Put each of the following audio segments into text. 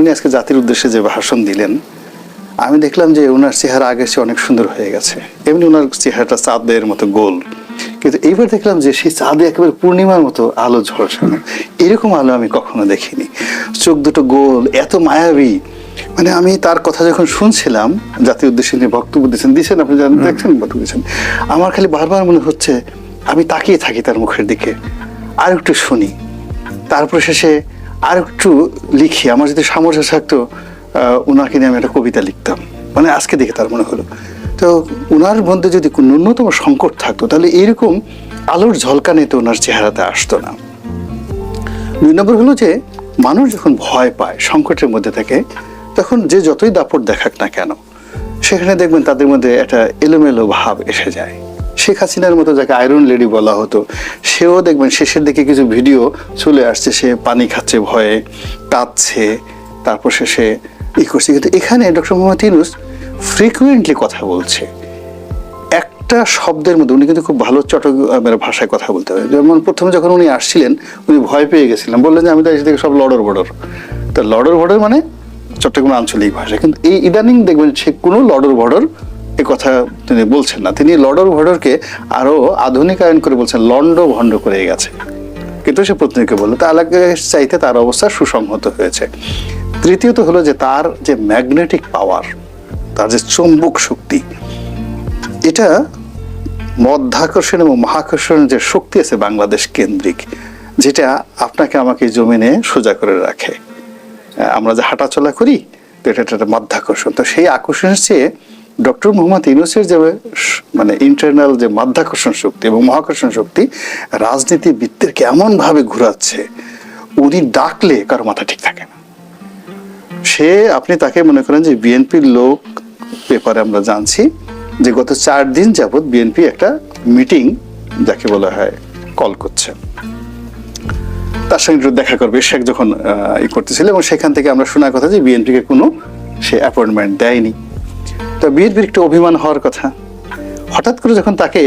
উনি আজকে জাতির উদ্দেশ্যে যে ভাষণ দিলেন আমি দেখলাম যে ওনার চেহারা আগের চেয়ে অনেক সুন্দর হয়ে গেছে। এমনি ওনার চেহারাটা চাঁদের মতো গোল। কিন্তু এইবার দেখলাম যে সেই চাঁদে একেবারে পূর্ণিমার মতো আলো ঝলসানো। এরকম আলো আমি কখনো দেখিনি। চোখ দুটো গোল এত মায়াবী। মানে আমি তার কথা যখন শুনছিলাম জাতীয় উদ্দেশ্যে নিয়ে বক্তব্য দিয়েছেন দিয়েছেন আপনি জানেন দেখছেন বক্তব্য দিয়েছেন আমার খালি বারবার মনে হচ্ছে আমি তাকিয়ে থাকি তার মুখের দিকে। আর একটু শুনি। তারপরে শেষে আর একটু লিখি, আমার যদি সামর্থ্য থাকতো ওনাকে নিয়ে আমি একটা কবিতা লিখতাম। মানে আজকে দেখে তার মনে হলো। তো ওনার মধ্যে যদি ন্যূনতম সংকট থাকতো, তাহলে এইরকম আলোর ঝলকানি তো ওনার চেহারাতে আসতো না। দুই নম্বর হলো যে, মানুষ যখন ভয় পায়, সংকটের মধ্যে থাকে, তখন যে যতই দাপট দেখাক না কেন, সেখানে দেখবেন তাদের মধ্যে একটা এলোমেলো ভাব এসে যায়। শেখ হাসিনার মতো যাকে আয়রন লেডি বলা হতো, সেও দেখবেন শেষের দিকে কিছু ভিডিও চলে আসছে, সে পানি খাচ্ছে, ভয়ে কাঁদছে, তারপর শেষে ই করছে। কিন্তু এখানে ডক্টর মোহাম্মদ ইউনুস ফ্রিকুয়েন্টলি কথা বলছে। একটা শব্দের মধ্যে উনি কিন্তু খুব ভালো চট্টগ্রামের ভাষায় কথা বলতে হবে যেমন প্রথমে যখন উনি আসছিলেন, উনি ভয় পেয়ে গেছিলেন। বললেন যে, আমি তো এসে থেকে সব লড়র বড়র তো লড়র বড়র মানে চট্টগ্রাম আঞ্চলিক ভাষা। কিন্তু এই ইদানিং দেখবেন সে কোনো লড়র বড়র এ কথা তিনি বলছেন না। তিনি লড়র ভড়রকে আরও আধুনিকায়ন করে বলছেন লন্ড ভণ্ড করে গেছে। কিন্তু সে প্রতিনিধিকে বলল, তা আলাকে চাইতে তার অবস্থা সুসংহত হয়েছে। তৃতীয়ত হলো যে তার যে ম্যাগনেটিক পাওয়ার তার যে চুম্বক শক্তি, এটা মধ্যাকর্ষণ এবং মহাকর্ষণের যে শক্তি আছে বাংলাদেশ কেন্দ্রিক, যেটা আপনাকে আমাকে জমিনে সোজা করে রাখে। আমরা যে হাঁটাচলা করি, তো এটা একটা মাধ্যাকর্ষণ। তো সেই আকর্ষণের চেয়ে ডক্টর মোহাম্মদ ইউনুসের যে মানে ইন্টারনাল যে মাধ্যাকর্ষণ শক্তি এবং মহাকর্ষণ শক্তি রাজনীতিবিদদেরকে এমন ভাবে ঘুরাচ্ছে, উনি ডাকলে কারও মাথা ঠিক থাকে না। সে, আপনি তাকে মনে করেন যে বিএনপির লোক পেপারে আমরা জানছি যে গত চার দিন যাবৎ বিএনপি একটা মিটিং, যাকে বলা হয় কল করছে। তার সঙ্গে দেখা করবে, শেখ যখন ই করতেছিল এবং সেখান থেকে আমরা শোনার কথা যে বিএনপিকে কোনো সে অ্যাপয়েন্টমেন্ট দেয়নি। তো বিএনপির একটু অভিমান হওয়ার কথা। হঠাৎ করে যখন তাকে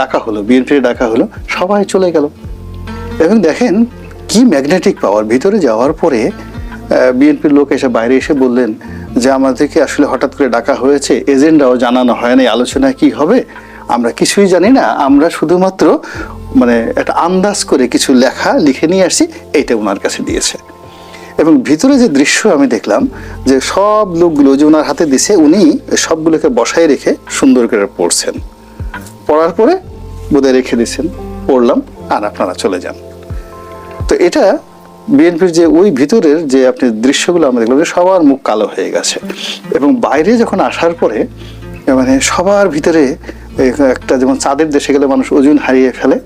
ডাকা হলো বিএনপির ডাকা হলো, সবাই চলে গেল। এবং দেখেন কি ম্যাগনেটিক পাওয়ার ভিতরে যাওয়ার পরে বিএনপির লোক এসে বাইরে এসে বললেন যে, আমাদেরকে আসলে হঠাৎ করে ডাকা হয়েছে। এজেন্ডাও জানানো হয় নাই। আলোচনায় কি হবে? আমরা কিছুই জানি না। আমরা শুধুমাত্র মানে একটা আন্দাজ করে কিছু লেখা লিখে নিয়ে আসছি। এইটা ওনার কাছে দিয়েছে। এবং ভিতরে যে দৃশ্য আমি দেখলাম যে সব লোকগুলো যে ওনার হাতে দিছে, উনি সবগুলোকে বসায় রেখে সুন্দর করে পড়ছেন। পড়ার পরে বোধহয় রেখে দিয়েছেন, পড়লাম, আর আপনারা চলে যান। তো এটা বিএনপির যে ওই ভিতরের যে আপনি দৃশ্যগুলো আমরা দেখলাম যে সবার মুখ কালো হয়ে গেছে। এবং বাইরে যখন আসার পরে মানে সবার ভিতরে একটা যেমন চাঁদের দেশে গেলে মানুষ ওজন হারিয়ে ফেলে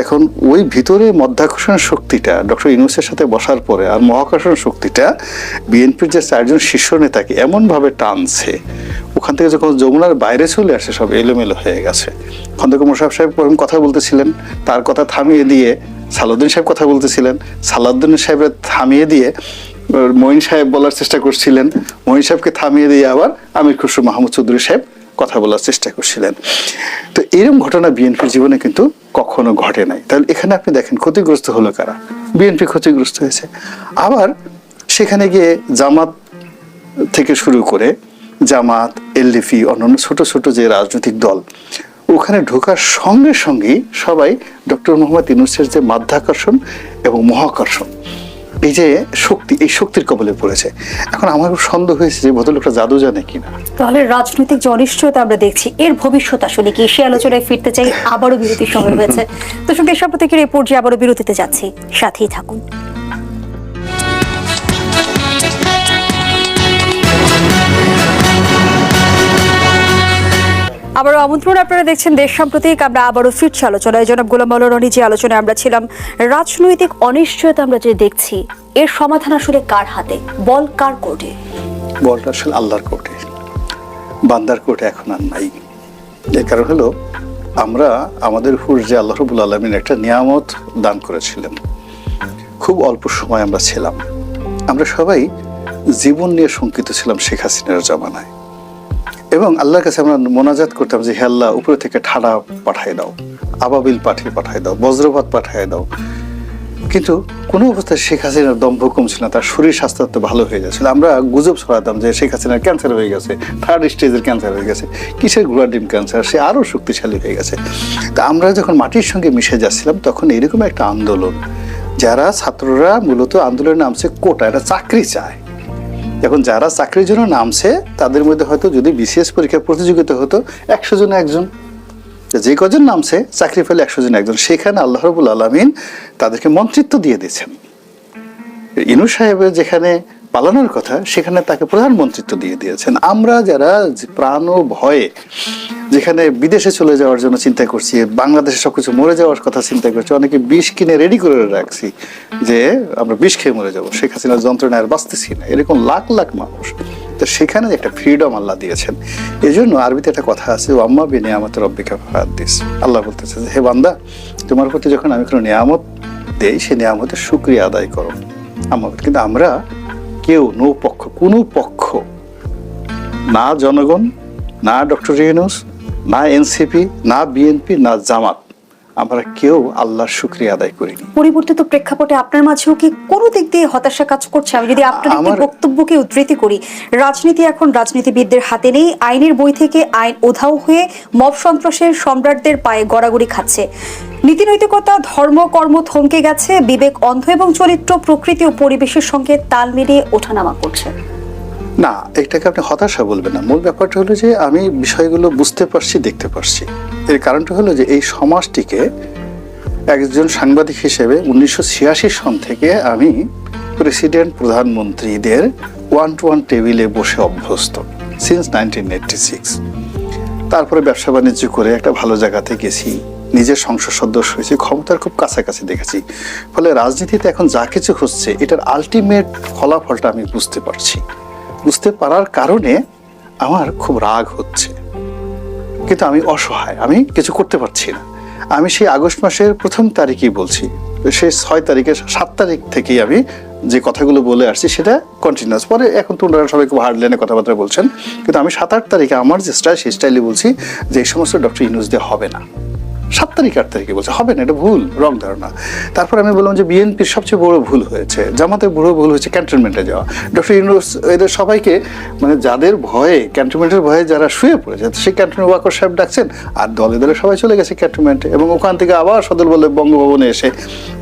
এখন ওই ভিতরে মধ্যাকর্ষণ শক্তিটা, ডক্টর ইউনুসের সাথে বসার পরে আর মহাকর্ষণ শক্তিটা, বিএনপির যে চারজন শীর্ষ নেতাকে এমনভাবে টানছে, ওখান থেকে যখন যমুনার বাইরে চলে আসে, সব এলোমেলো হয়ে গেছে। খন্দকার মোশারফ সাহেব প্রথম কথা বলতেছিলেন, তার কথা থামিয়ে দিয়ে সালাউদ্দিন সাহেব কথা বলতেছিলেন, সালাউদ্দিন সাহেবের থামিয়ে দিয়ে, মঈন সাহেব বলার চেষ্টা করছিলেন, মঈন সাহেবকে থামিয়ে দিয়ে আবার আমির খুসরু মাহমুদ চৌধুরী সাহেব কথা বলার চেষ্টা করছিলেন। তো এরকম ঘটনা বিএনপির জীবনে কিন্তু কখনো ঘটে নাই। তাহলে এখানে আপনি দেখেন ক্ষতিগ্রস্ত হলো কারা? বিএনপি ক্ষতিগ্রস্ত হয়েছে। আবার সেখানে গিয়ে জামাত থেকে শুরু করে জামাত এলডিপি অন্যান্য ছোট ছোট যে রাজনৈতিক দল, ওখানে ঢোকার সঙ্গে সঙ্গেই সবাই ডক্টর মোহাম্মদ ইউনুসের যে মাধ্যাকর্ষণ এবং মহাকর্ষণ এই যে শক্তি, এই শক্তির কবলে পড়েছে। এখন আমার সন্দেহ হয়েছে যে ভদ্রলোকটা জাদু জানে কিনা। তাহলে রাজনৈতিক যে অনিশ্চয়তা আমরা দেখছি, এর ভবিষ্যৎ আসলে কি? সে আলোচনায় ফিরতে চাই, আবারও বিরতির সময় হয়েছে। তো সঙ্গে সব থেকে এই পর্যায়ে আবারও বিরতিতে যাচ্ছি। সাথেই থাকুন। আবারও আমন্ত্রণ আপনারা দেখছেন দেশ সাম্প্রতিক, আমরা আবারও ফিরছি আলোচনায়। জনাব গোলাম রনি যে আলোচনায় আমরা ছিলাম। রাজনৈতিক অনিশ্চয়তা আমরা যে দেখছি, এর সমাধান আসলে কার হাতে? বল কার কোর্টে? বলটা আসলে আল্লাহর কোর্টে। বান্দার কোর্টে এখন আর নাই। এর কারণ হলো, আমরা আমাদের উপর যে আল্লাহ রবুল আলমিন একটা নিয়ামত দান করেছিলেন। খুব অল্প সময় আমরা ছিলাম। আমরা সবাই জীবন নিয়ে শঙ্কিত ছিলাম শেখ হাসিনার জমানায়। এবং আল্লাহর কাছে আমরা মোনাজাত করতাম যে, হে আল্লাহ, উপরে থেকে ঠাডা পাঠায় দাও, আবাবিল পাঠিয়ে পাঠায় দাও, বজ্রপাত পাঠায় দাও। কিন্তু কোনো অবস্থায় শেখ হাসিনার দম্ভ কমছিল না, তার শরীর স্বাস্থ্য তো ভালো হয়ে যাচ্ছিল। আমরা গুজব ছড়াতাম যে, শেখ হাসিনার ক্যান্সার হয়ে গেছে থার্ড স্টেজের ক্যান্সার হয়ে গেছে, কিসের ঘোড়া ডিম ক্যান্সার সে আরও শক্তিশালী হয়ে গেছে। তা আমরা যখন মাটির সঙ্গে মিশে যাচ্ছিলাম, তখন এরকম একটা আন্দোলন, যারা ছাত্ররা মূলত আন্দোলনে নামছে কোটা, এটা চাকরি চায়। এখন যারা চাকরির জন্য নামছে, তাদের মধ্যে হয়তো যদি বিসিএস পরীক্ষা প্রতিযোগিতা হতো, একশো জন একজন। যে কজন নামছে, চাকরি পেলে একশো জন একজন। সেখানে আল্লাহ রবুল আলমিন তাদেরকে মন্ত্রিত্ব দিয়ে দিয়েছেন। ইনু সাহেবের যেখানে পালানোর কথা, সেখানে তাকে প্রধানমন্ত্রিত্ব দিয়ে দিয়েছেন। আমরা যারা প্রাণ ও ভয়ে যেখানে বিদেশে চলে যাওয়ার জন্য চিন্তা করছি, বাংলাদেশে সবকিছু মরে যাওয়ার কথা চিন্তা করছি, অনেকে বিষ কিনে রেডি করে রাখছি যে আমরা বিষ খেয়ে মরে যাব। শেখ হাসিনার যন্ত্রণায় আর বাঁচতেছি না। এরকম লাখ লাখ মানুষ। তো সেখানে একটা ফ্রিডম আল্লাহ দিয়েছেন। এই জন্য আরবিতে একটা কথা আছে ও আম্মা বিনে আমাদের রব্বিকা দিস আল্লাহ বলতেছে হে বান্দা, তোমার প্রতি যখন আমি কোনো নিয়ামত দেই, সে নিয়ামতের সুক্রিয়া আদায় করো। আমার কিন্তু আমরা কেউ নৌপক্ষ কোনো পক্ষ, না জনগণ, না ডক্টর ইউনুস, না এনসিপি, না বিএনপি, না জামাত। আমরা কেউ আল্লাহর শুক্রিয়া আদায় করিনি। পরিবর্তিত প্রেক্ষাপটে আপনার মাঝেও কি কোনো দিক দিয়ে হতাশা কাজ করছে? আমি যদি আপনার একটি বক্তব্যকে উদ্ধৃতি করি রাজনীতি এখন রাজনীতিবিদদের হাতে নেই আইনের বই থেকে আইন উধাও হয়ে মব সন্ত্রাসের সম্রাটদের পায়ে গড়াগড়ি খাচ্ছে। নীতিনৈতিকতা ধর্ম কর্ম থমকে গেছে বিবেক অন্ধ এবং চরিত্র প্রকৃতি ও পরিবেশের সঙ্গে তাল মিলিয়ে ওঠানামা করছে। না এটাকে আপনি হতাশা বলবেন না। মূল ব্যাপারটা হলো যে আমি বিষয়গুলো বুঝতে পারছি দেখতে পারছি। এর কারণটা হলো যে এই সমাজটিকে একজন সাংবাদিক হিসেবে উনিশশো ছিয়াশি সন থেকে আমি প্রেসিডেন্ট প্রধানমন্ত্রীদের ওয়ান টু ওয়ান টেবিলে বসে অভ্যস্ত সিন্স নাইনটিন এইটটি সিক্স তারপরে ব্যবসা বাণিজ্য করে একটা ভালো জায়গাতে গেছি, নিজের সংসদ সদস্য হয়েছি, ক্ষমতার খুব কাছাকাছি দেখেছি। ফলে রাজনীতিতে এখন যা কিছু হচ্ছে, এটার আলটিমেট ফলাফলটা আমি বুঝতে পারছি। বুঝতে পারার কারণে আমার খুব রাগ হচ্ছে। কিন্তু আমি অসহায়, আমি কিছু করতে পারছি না। আমি সেই আগস্ট মাসের প্রথম তারিখই বলছি, সেই ছয় তারিখে সাত তারিখ থেকেই আমি যে কথাগুলো বলে আসছি সেটা কন্টিনিউস পরে এখন তো ওনারা সবাই খুব হার্ড লাইনে কথাবার্তা বলছেন, কিন্তু আমি সাত আট তারিখে আমার যে স্টাইল সেই স্টাইলে বলছি যে এই সমস্ত ডক্টর ইউনুস দিয়ে হবে না। সাত তারিখ আট তারিখে বলছে, হবে না, এটা ভুল রং ধারণা। তারপর আমি বললাম যে বিএনপির সবচেয়ে বড় ভুল হয়েছে, জামাতের বড় ভুল হয়েছে ক্যান্টনমেন্টে যাওয়া। ডক্টর ইউনুস, এদের সবাইকে মানে যাদের ভয়ে ক্যান্টনমেন্টের ভয়ে যারা শুয়ে পড়েছে, সেই ক্যান্টনমেন্ট ওয়াকর সাহেব ডাকছেন, আর দলে দলে সবাই চলে গেছে ক্যান্টনমেন্টে এবং ওখান থেকে আবার সদল বলে বঙ্গভবনে এসে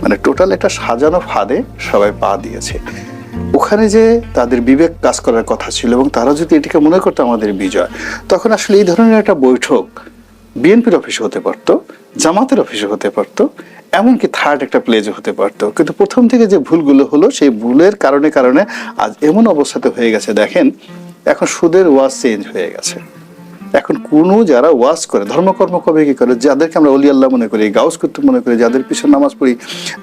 মানে টোটাল একটা সাজানো ফাঁদে সবাই পা দিয়েছে। ওখানে যে তাদের বিবেক কাজ করার কথা ছিল এবং তারা যদি এটিকে মনে করতো আমাদের বিজয়, তখন আসলে এই ধরনের একটা বৈঠক বিএনপির অফিসে হতে পারতো। জামাতের অফিসে হতে পারতো, এমনকি থার্ড একটা প্লেজে হতে পারতো। কিন্তু প্রথম থেকে যে ভুলগুলো হলো, সেই ভুলের কারণে কারণে আজ এমন অবস্থাতে হয়ে গেছে, দেখেন, এখন সুদের ওয়াজ চেঞ্জ হয়ে গেছে। এখন কোনো যারা ওয়াজ করে, ধর্মকর্ম কবে কি করে, যাদেরকে আমরা অলি আল্লাহ মনে করি, গাউস কুতুব মনে করি, যাদের পিছনে নামাজ পড়ি,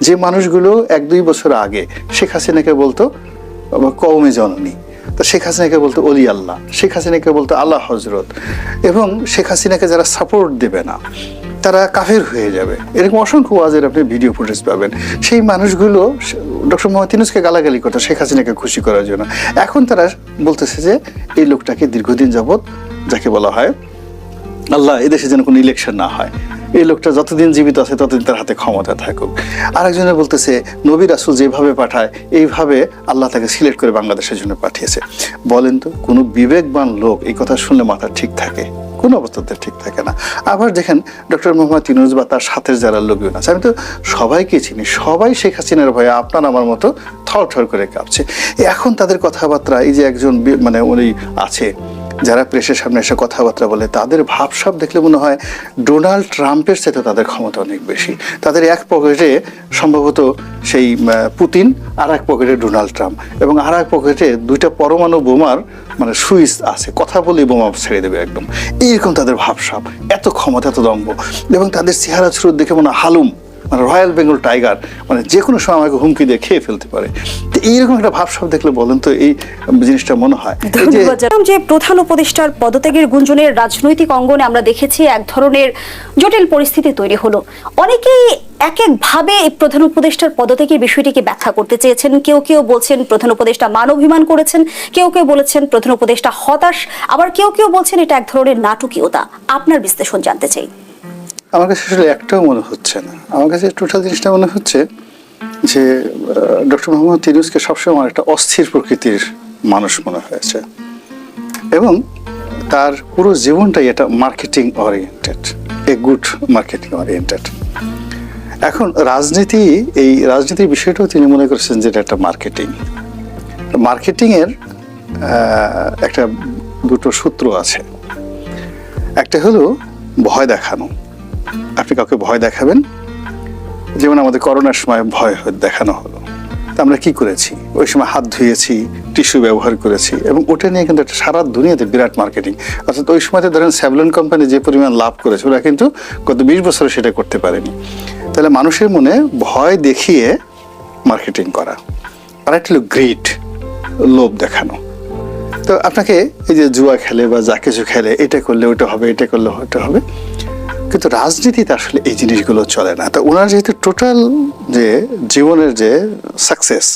যে মানুষগুলো এক দুই বছর আগে শেখ হাসিনাকে বলতো কওমে জননী। তো শেখ হাসিনাকে বলতো, অলি আল্লাহ। শেখ হাসিনাকে বলতো, আল্লাহ হজরত এবং শেখ হাসিনাকে যারা সাপোর্ট দেবে না তারা কাফের হয়ে যাবে। এরকম অসংখ্য ওয়াজের আপনি ভিডিও ফুটেজ পাবেন। সেই মানুষগুলো, ডক্টর মোহাম্মদ ইউনুসকে গালাগালি করতো, শেখ হাসিনাকে খুশি করার জন্য। এখন তারা বলতেছে যে, এই লোকটাকে দীর্ঘদিন যাবৎ যাকে বলা হয়, আল্লাহ এদেশে যেন কোনো ইলেকশন না হয়। এই লোকটা যতদিন জীবিত আছে, ততদিন তার হাতে ক্ষমতা থাকুক। আরেকজনে বলতেছে, নবী রাসুল যেভাবে পাঠায়, এইভাবে আল্লাহ তাকে সিলেক্ট করে বাংলাদেশের জন্য পাঠিয়েছে। বলেন তো, কোনো বিবেকবান লোক এই কথা শুনলে মাথা ঠিক থাকে? কোনো অবস্থাতে ঠিক থাকে না। আবার দেখেন ডক্টর মোহাম্মদ ইউনুস বা তার সাথে যারা লোকজন আছে, আমি তো সবাইকে চিনি, সবাই শেখ হাসিনার ভয়ে আপনার আমার মতো থর থর করে কাঁপছে। এখন তাদের কথাবার্তা, এই যে একজন মানে উনি আছে, যারা প্রেসের সামনে এসে কথাবার্তা বলে, তাদের ভাবসাব দেখলে মনে হয় ডোনাল্ড ট্রাম্পের সাথে তাদের ক্ষমতা অনেক বেশি। তাদের এক পকেটে সম্ভবত সেই পুতিন আর এক পকেটে ডোনাল্ড ট্রাম্প এবং আর এক পকেটে দুইটা পরমাণু বোমার মানে সুইচ আছে, কথা বলে বোমা ছেড়ে দেবে একদম। এইরকম তাদের ভাবসাব, এত ক্ষমতা, এত দম্ব এবং তাদের চেহারা ছুরুর দেখে মনে হালুম। মানে রয়্যাল বেঙ্গল টাইগার মানে যে কোনো সময় আমাকে হুমকি দিয়ে খেয়ে ফেলতে পারে। তো এইরকম একটা ভাবসাব দেখলে বলেন তো এই জিনিসটা মনে হয়। যে প্রধান উপদেষ্টার পদত্যাগের গুঞ্জনে রাজনৈতিক অঙ্গনে আমরা দেখেছি এক ধরনের জটিল পরিস্থিতি তৈরি হলো। অনেকেই এক এক ভাবে এই প্রধান উপদেষ্টার পদত্যাগের বিষয়টিকে ব্যাখ্যা করতে চেয়েছেন। কেউ কেউ বলছেন প্রধান উপদেষ্টা মান অভিমান করেছেন, কেউ কেউ বলেছেন প্রধান উপদেষ্টা হতাশ, আবার কেউ কেউ বলছেন এটা এক ধরনের নাটকীয়তা। আপনার বিশ্লেষণ জানতে চাই। আমার কাছে আসলে একটাও মনে হচ্ছে না। আমার কাছে টোটাল জিনিসটা মনে হচ্ছে যে ডক্টর মোহাম্মদ তিরুজকে সবসময় আমার একটা অস্থির প্রকৃতির মানুষ মনে হয়েছে। এবং তার পুরো জীবনটাই এটা marketing oriented a good marketing oriented এখন রাজনীতি, এই রাজনীতির বিষয়টাও তিনি মনে করেছেন যে এটা একটা মার্কেটিং মার্কেটিংয়ের একটা দুটো সূত্র আছে। একটা হলো ভয় দেখানো। আপনি কাউকে ভয় দেখাবেন? যেমন আমাদের করোনার সময় ভয় দেখানো হলো। তা আমরা কি করেছি? ওই সময় হাত ধুয়েছি, টিস্যু ব্যবহার করেছি এবং ওটা নিয়ে কিন্তু একটা সারা দুনিয়াতে বিরাট মার্কেটিং। অর্থাৎ ওই সময়তে ধরেন স্যাভলন কোম্পানি যে পরিমাণ লাভ করেছে, ওরা কিন্তু গত বিশ বছরে সেটা করতে পারেনি। তাহলে মানুষের মনে ভয় দেখিয়ে মার্কেটিং করা। আর একটা হলো গ্রিড লোভ দেখানো। তো আপনাকে এই যে জুয়া খেলে বা যা কিছু খেলে, এটা করলে ওটা হবে, এটা করলে ওটা হবে। কিন্তু রাজনীতিতে আসলে এই জিনিসগুলো চলে না। তো ওনার যেহেতু টোটাল যে জীবনের যে সাকসেস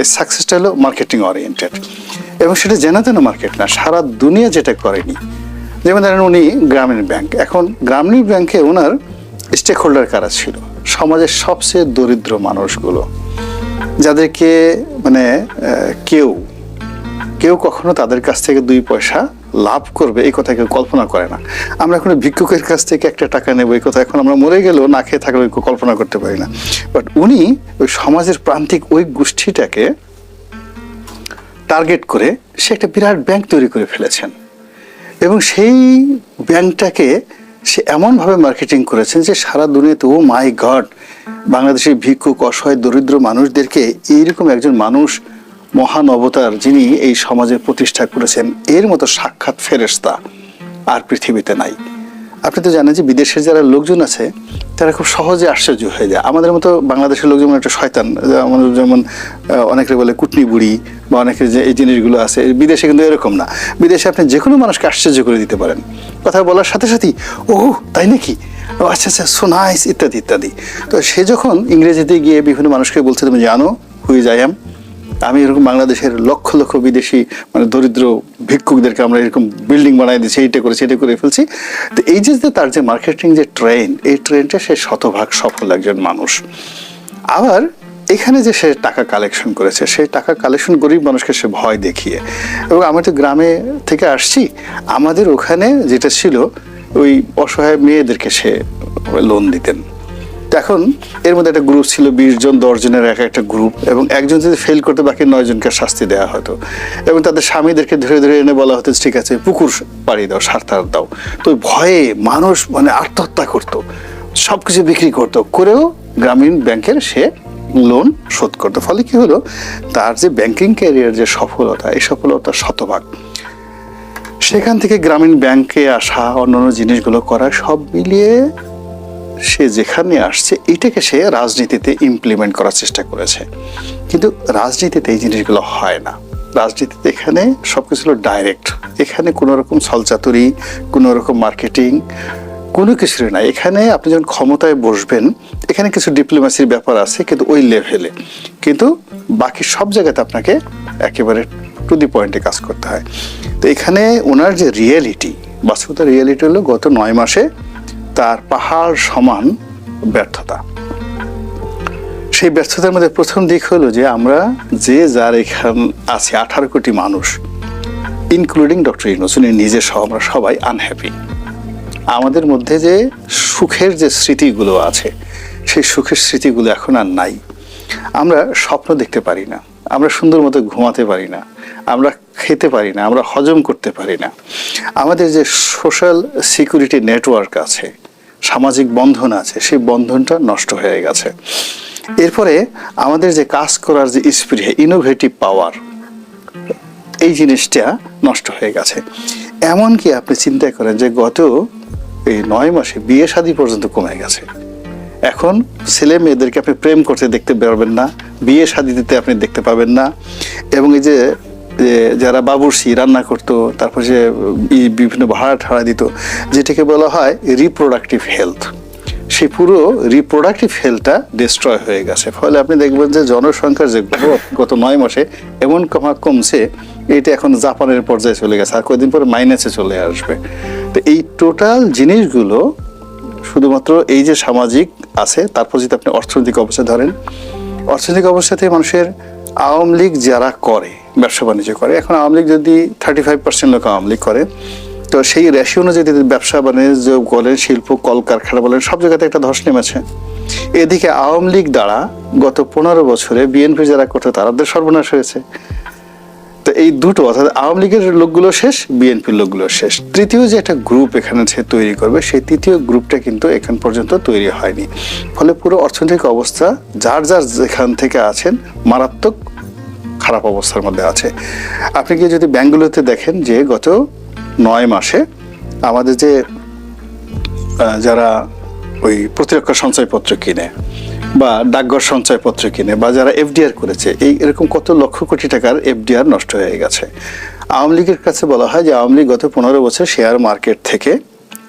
এই সাকসেসটা হলো মার্কেটিং ওরিয়েন্টেড এবং সেটা জেনা তেনা মার্কেট না, সারা দুনিয়া যেটা করেনি। যেমন ধরেন উনি গ্রামীণ ব্যাংক। এখন গ্রামীণ ব্যাংকে ওনার স্টেক হোল্ডার কারা ছিল? সমাজের সবচেয়ে দরিদ্র মানুষগুলো। যাদেরকে মানে কেউ কেউ কখনো তাদের কাছ থেকে দুই পয়সা লাভ করবে, এই কথা কেউ কল্পনা করে না। আমরা এখন ভিক্ষুকের কাছ থেকে একটা টাকা নেব, এই কথা এখন আমরা মরে গেলেও না খেয়ে থাকলে কল্পনা করতে পারি না। বাট উনি ওই সমাজের প্রান্তিক ওই গোষ্ঠীটাকে টার্গেট করে সে একটা বিরাট ব্যাংক তৈরি করে ফেলেছেন। এবং সেই ব্যাংকটাকে সে এমনভাবে মার্কেটিং করেছেন যে সারা দুনিয়াতে ও মাই গড বাংলাদেশের ভিক্ষুক, অসহায়, দরিদ্র মানুষদেরকে এইরকম একজন মানুষ মহান অবতার যিনি এই সমাজের প্রতিষ্ঠা করেছেন, এর মতো সাক্ষাৎ ফেরেস্তা আর পৃথিবীতে নাই। আপনি তো জানেন যে বিদেশের যারা লোকজন আছে, তারা খুব সহজে আশ্চর্য হয়ে যায়। আমাদের মতো বাংলাদেশের লোক যেমন একটা শয়তান। আমাদের যেমন অনেকে বলে কুটনি বুড়ি বা অনেকের যে এই জিনিসগুলো আছে, বিদেশে কিন্তু এরকম না। বিদেশে আপনি যে কোনো মানুষকে আশ্চর্য করে দিতে পারেন। কথা বলার সাথে সাথেই, ও, তাই নাকি? ও আচ্ছা আচ্ছা সো নাইস ইত্যাদি ইত্যাদি। তো সে যখন ইংরেজিতে গিয়ে বিভিন্ন মানুষকে বলছে, তুমি জানো হুই যাই এম আমি এরকম বাংলাদেশের লক্ষ লক্ষ বিদেশি মানে দরিদ্র ভিক্ষুকদেরকে আমরা এরকম বিল্ডিং বানাই দিচ্ছি এইটা করে সেটা করে ফেলছি। তো এই যে তার যে মার্কেটিং যে ট্রেন এই ট্রেনটা সে শতভাগ সফল একজন মানুষ। আবার এখানে যে সে টাকা কালেকশন করেছে, সেই টাকা কালেকশন গরিব মানুষকে সে ভয় দেখিয়ে। এবং আমি তো গ্রামে থেকে আসছি, আমাদের ওখানে যেটা ছিল, ওই অসহায় মেয়েদেরকে সে লোন দিতেন। এখন এর মধ্যে একটা গ্রুপ ছিল বিশ জন, দশ জনের এক একটা গ্রুপ এবং একজন যদি ফেল করতে বাকি নয় জনকে শাস্তি দেওয়া হতো। এবং তাদের স্বামীদেরকে ধরে ধরে এনে বলা হতো, ঠিক আছে, পুকুর পাড়িয়ে দাও সারতার দাও। তো ভয়ে মানুষ মানে আত্মহত্যা করতো সব কিছু বিক্রি করতো, করেও গ্রামীণ ব্যাংকের সে লোন শোধ করতো। ফলে কি হলো, তার যে ব্যাংকিং ক্যারিয়ার যে সফলতা, এই সফলতা শতভাগ। সেখান থেকে গ্রামীণ ব্যাংকে আসা অন্যান্য জিনিসগুলো করা সব মিলিয়ে সে যেখানে আসছে এটাকে সে রাজনীতিতে ইমপ্লিমেন্ট করার চেষ্টা করেছে। কিন্তু রাজনীতিতে এই জিনিসগুলো হয় না। রাজনীতিতে এখানে সবকিছু হলো ডাইরেক্ট এখানে কোনো রকম ছলচাতুরি, কোনো রকম মার্কেটিং কোনো কিছুই না এখানে আপনি যখন ক্ষমতায় বসবেন, এখানে কিছু ডিপ্লোমেসির ব্যাপার আছে, কিন্তু ওই লেভেলে কিন্তু বাকি সব জায়গাতে আপনাকে একেবারে টু দি পয়েন্টে কাজ করতে হয়। তো এখানে ওনার যে রিয়েলিটি বাস্তবতা রিয়েলিটি হলো গত নয় মাসে তার পাহাড় সমান ব্যর্থতা। সেই ব্যর্থতার মধ্যে প্রথম দিক হলো যে আমরা যে যার এখান আছে আঠারো কোটি মানুষ ইনক্লুডিং ডক্টর ইউনুস উনি নিজে সহ আমরা সবাই আনহ্যাপি আমাদের মধ্যে যে সুখের যে স্মৃতিগুলো আছে, সেই সুখের স্মৃতিগুলো এখন আর নাই। আমরা স্বপ্ন দেখতে পারি না, আমরা সুন্দর মতো ঘুমাতে পারি না, আমরা খেতে পারি না, আমরা হজম করতে পারি না। আমাদের যে সোশ্যাল সিকিউরিটি নেটওয়ার্ক আছে সামাজিক বন্ধন আছে, সেই বন্ধনটা নষ্ট হয়ে গেছে। এরপরে আমাদের যে কাজ করার যে স্প্রে ইনোভেটিভ পাওয়ার এই জিনিসটা নষ্ট হয়ে গেছে। এমনকি আপনি চিন্তা করেন যে গত এই নয় মাসে বিয়ে শাদী পর্যন্ত কমে গেছে। এখন ছেলে মেয়েদেরকে আপনি প্রেম করতে দেখতে পারবেন না, বিয়ে শাদী দিতে আপনি দেখতে পাবেন না। এবং এই যে যে যারা বাবুর্চি রান্না করতো, তারপর যে বিভিন্ন ভাড়া ঠাড়া দিত, যেটাকে বলা হয় রিপ্রোডাক্টিভ হেলথ সেই পুরো রিপ্রোডাক্টিভ হেলথটা ডিস্ট্রয় হয়ে গেছে। ফলে আপনি দেখবেন যে জনসংখ্যার যে গত নয় মাসে এমন কমা কমছে, এটা এখন জাপানের পর্যায়ে চলে গেছে, আর কয়েকদিন পরে মাইনাসে চলে আসবে। তো এই টোটাল জিনিসগুলো শুধুমাত্র এই যে সামাজিক আছে, তারপর যদি আপনি অর্থনৈতিক অবস্থা ধরেন, অর্থনৈতিক অবস্থাতে মানুষের আওয়ামী লীগ যারা করে ব্যবসা বাণিজ্য করে। এখন আওয়ামী লীগ যদি থার্টি ফাইভ পার্সেন্ট লোক আওয়ামী লীগ করে, তো সেই রেশি অনুযায়ী যদি ব্যবসা বাণিজ্য বলেন, শিল্প, কলকারখানা বলেন, সব জায়গাতে একটা ধস নেমেছে। এদিকে আওয়ামী লীগ দ্বারা গত পনেরো বছরে বিএনপি যারা করতো তাদের সর্বনাশ হয়েছে। তো এই দুটো, অর্থাৎ আওয়ামী লীগের লোকগুলো শেষ বিএনপির লোকগুলো শেষ। তৃতীয় যে একটা গ্রুপ এখানে সে তৈরি করবে, সেই তৃতীয় গ্রুপটা কিন্তু এখন পর্যন্ত তৈরি হয়নি। ফলে পুরো অর্থনৈতিক অবস্থা, যার যার যেখান থেকে আছেন, মারাত্মক খারাপ অবস্থার মধ্যে আছে। আপনি কি যদি ব্যাঙ্কগুলোতে দেখেন যে গত নয় মাসে আমাদের যে যারা ওই প্রতিরক্ষা সঞ্চয়পত্র কিনে বা ডাকঘর সঞ্চয়পত্র কিনে বা যারা এফডিআর করেছে, এই এরকম কত লক্ষ কোটি টাকার এফডিআর নষ্ট হয়ে গেছে। আওয়ামী লীগের কাছে বলা হয় যে আওয়ামী লীগ গত পনেরো বছর শেয়ার মার্কেট থেকে,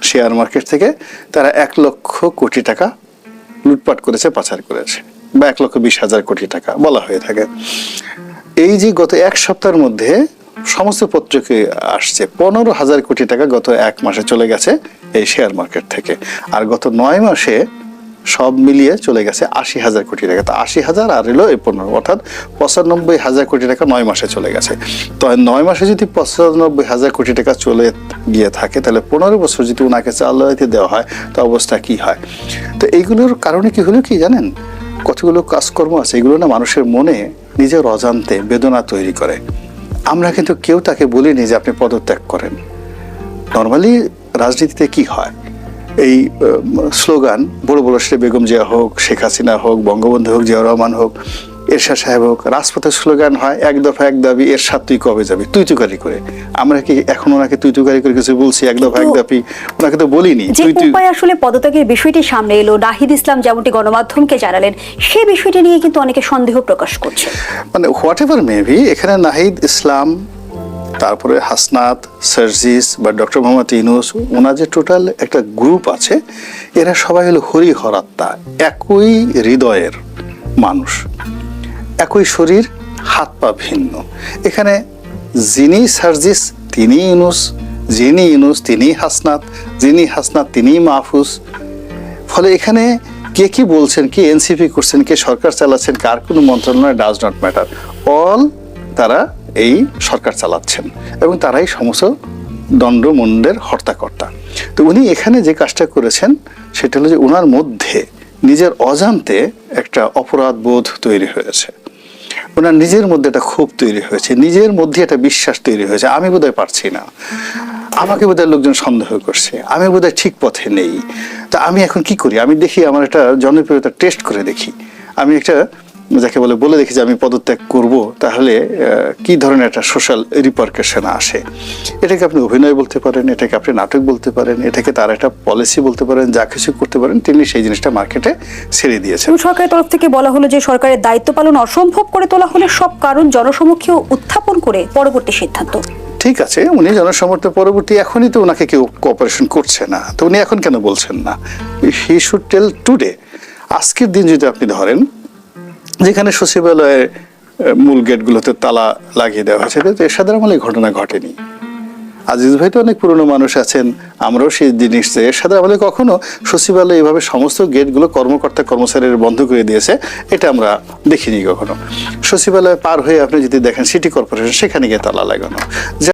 শেয়ার মার্কেট থেকে তারা এক লক্ষ কোটি টাকা লুটপাট করেছে, পাচার করেছে বা এক লক্ষ বিশ হাজার কোটি টাকা বলা হয়ে থাকে। এই যে গত এক সপ্তাহের মধ্যে সমস্ত পত্রকে আসছে, পনেরো হাজার কোটি টাকা গত এক মাসে চলে গেছে এই শেয়ার মার্কেট থেকে। আর গত নয় মাসে সব মিলিয়ে চলে গেছে আশি হাজার কোটি টাকা। তা আশি হাজার আর এলো এই পনেরো, অর্থাৎ পঁচানব্বই হাজার কোটি টাকা নয় মাসে চলে গেছে। তো নয় মাসে যদি পঁচানব্বই হাজার কোটি টাকা চলে গিয়ে থাকে, তাহলে পনেরো বছর যদি ওনাকে চালাইতে দেওয়া হয়, তো অবস্থা কি হয়? তো এইগুলোর কারণে কি হলো কি জানেন? কতগুলো কাজকর্ম আছে, এগুলো না মানুষের মনে নিজের অজান্তে বেদনা তৈরি করে। আমরা কিন্তু কেউ তাকে বলিনি যে আপনি পদত্যাগ করেন। নর্মালি রাজনীতিতে কি হয়? এই স্লোগান, বড় বড় সে বেগম জিয়া হোক, শেখ হাসিনা হোক, বঙ্গবন্ধু হোক, জিয়া রহমান হোক এরশাদ সাহেব হোক রাজপথের স্লোগান হয় এক দফা এক দাবি এর এরশাদ তুই কবে যাবি? তুই তুকারি করে। আমরা কি এখন ওনাকে তুই তুকারি করে কিছু বলছি এক দফা এক দাবি? ওনাকে তো বলিনি। যে উপায় আসলে পদত্যাগের বিষয়টি সামনে এলো নাহিদ ইসলাম যেমনটি গণমাধ্যমকে জানালেন সেই বিষয়টি নিয়ে কিন্তু অনেকে সন্দেহ প্রকাশ করছে। মানে হোয়াট এভার মেবি এখানে নাহিদ ইসলাম তারপরে হাসনাত সার্জিস বা ডক্টর মোহাম্মদ ইনুস ওনার যে টোটাল একটা গ্রুপ আছে এরা সবাই হলো হরি হরাত্মা একই হৃদয়ের মানুষ। একই শরীর, হাত পা ভিন্ন। এখানে যিনি সার্জিস, তিনি ইনুস যিনি ইনুস তিনি হাসনাত, যিনি হাসনাত, তিনি মাহফুজ। ফলে এখানে কে কি বলছেন, কে এনসিপি করছেন, কে সরকার চালাচ্ছেন, কার কোনো মন্ত্রণালয় ডাজ নট ম্যাটার অল তারা এই সরকার চালাচ্ছেন এবং তারাই সমস্ত দণ্ডমুণ্ডের হর্তাকর্তা। তো উনি এখানে যে কাজটা করেছেন, সেটা হলো যে ওনার মধ্যে নিজের অজান্তে একটা অপরাধ বোধ তৈরি হয়েছে। ওনার নিজের মধ্যে একটা ক্ষোভ তৈরি হয়েছে, নিজের মধ্যে একটা বিশ্বাস তৈরি হয়েছে, আমি বোধহয় পারছি না। আমাকে বোধহয় লোকজন সন্দেহ করছে, আমি বোধহয় ঠিক পথে নেই। তা আমি এখন কি করি? আমি দেখি আমার একটা জনপ্রিয়তা টেস্ট করে দেখি। আমি একটা যাকে বলে বলে দেখি যে আমি পদত্যাগ করব তাহলে কি ধরনের একটা সোশ্যাল রিপার্কেশন আসে? এটাকে আপনি অভিনয় বলতে পারেন এটাকে আপনি নাটক বলতে পারেন এটাকে তার একটা পলিসি বলতে পারেন যা কিছু করতে পারেন তিনি সেই জিনিসটা মার্কেটে ছেড়ে দিয়েছেন। সরকারের তরফ থেকে বলা হলো যে সরকারের দায়িত্ব পালন অসম্ভব করে তোলা হলে সব কারণ জনসমক্ষে উত্থাপন করে পরবর্তী সিদ্ধান্ত। ঠিক আছে উনি জনসমর্থ পরবর্তী এখনই তো ওনাকে কেউ কোঅপারেশন করছে না। তো উনি এখন কেন বলছেন না? হি শুড টেল টুডে আজকের দিন যদি আপনি ধরেন যেখানে সচিবালয়ের মূল গেটগুলোতে তালা লাগিয়ে দেওয়া হয়েছে। কিন্তু এরশাদের আমলে ঘটনা ঘটেনি। আজিজ ভাই তো অনেক পুরনো মানুষ আছেন, আমরাও সেই জিনিস যে এরশাদের আমলে কখনো সচিবালয় এভাবে সমস্ত গেটগুলো কর্মকর্তা কর্মচারীর বন্ধ করে দিয়েছে, এটা আমরা দেখিনি কখনো। সচিবালয় পার হয়ে আপনি যদি দেখেন সিটি কর্পোরেশন, সেখানে গিয়ে তালা লাগানো।